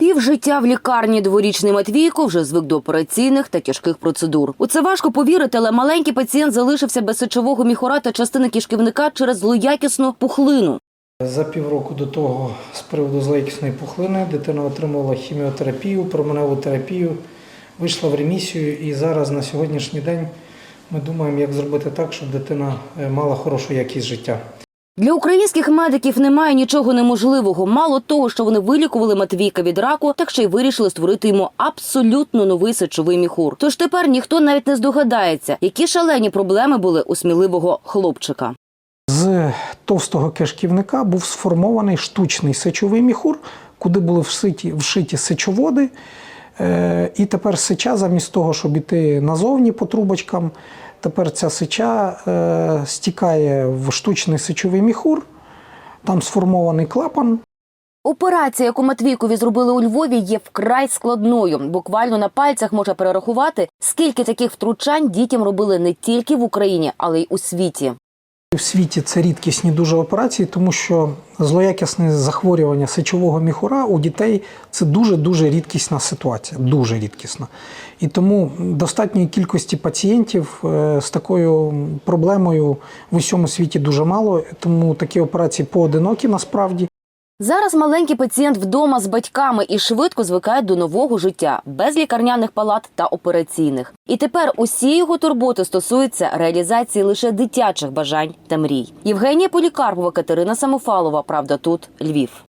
Півжиття в лікарні дворічний Матвійко вже звик до операційних та тяжких процедур. У це важко повірити, але маленький пацієнт залишився без сечового міхура та частини кишківника через злоякісну пухлину. За півроку до того, з приводу злоякісної пухлини, дитина отримувала хіміотерапію, променеву терапію, вийшла в ремісію, і зараз на сьогоднішній день ми думаємо, як зробити так, щоб дитина е, мала хорошу якість життя. Для українських медиків немає нічого неможливого. Мало того, що вони вилікували Матвійка від раку, так ще й вирішили створити йому абсолютно новий сечовий міхур. Тож тепер ніхто навіть не здогадається, які шалені проблеми були у сміливого хлопчика. З товстого кишківника був сформований штучний сечовий міхур, куди були вшиті, вшиті сечоводи. Е, І тепер сеча, замість того, щоб іти назовні по трубочкам, тепер ця сеча е, стікає в штучний сечовий міхур, там сформований клапан. Операція, яку Матвійкові зробили у Львові, є вкрай складною. Буквально на пальцях можна перерахувати, скільки таких втручань дітям робили не тільки в Україні, але й у світі. В світі це рідкісні дуже операції, тому що злоякісне захворювання сечового міхура у дітей це дуже-дуже рідкісна ситуація, дуже рідкісна. І тому достатньої кількості пацієнтів е, з такою проблемою в усьому світі дуже мало, тому такі операції поодинокі насправді. Зараз маленький пацієнт вдома з батьками і швидко звикає до нового життя без лікарняних палат та операційних. І тепер усі його турботи стосуються реалізації лише дитячих бажань та мрій. Євгенія Полікарпова, Катерина Самофалова. Правда, тут Львів.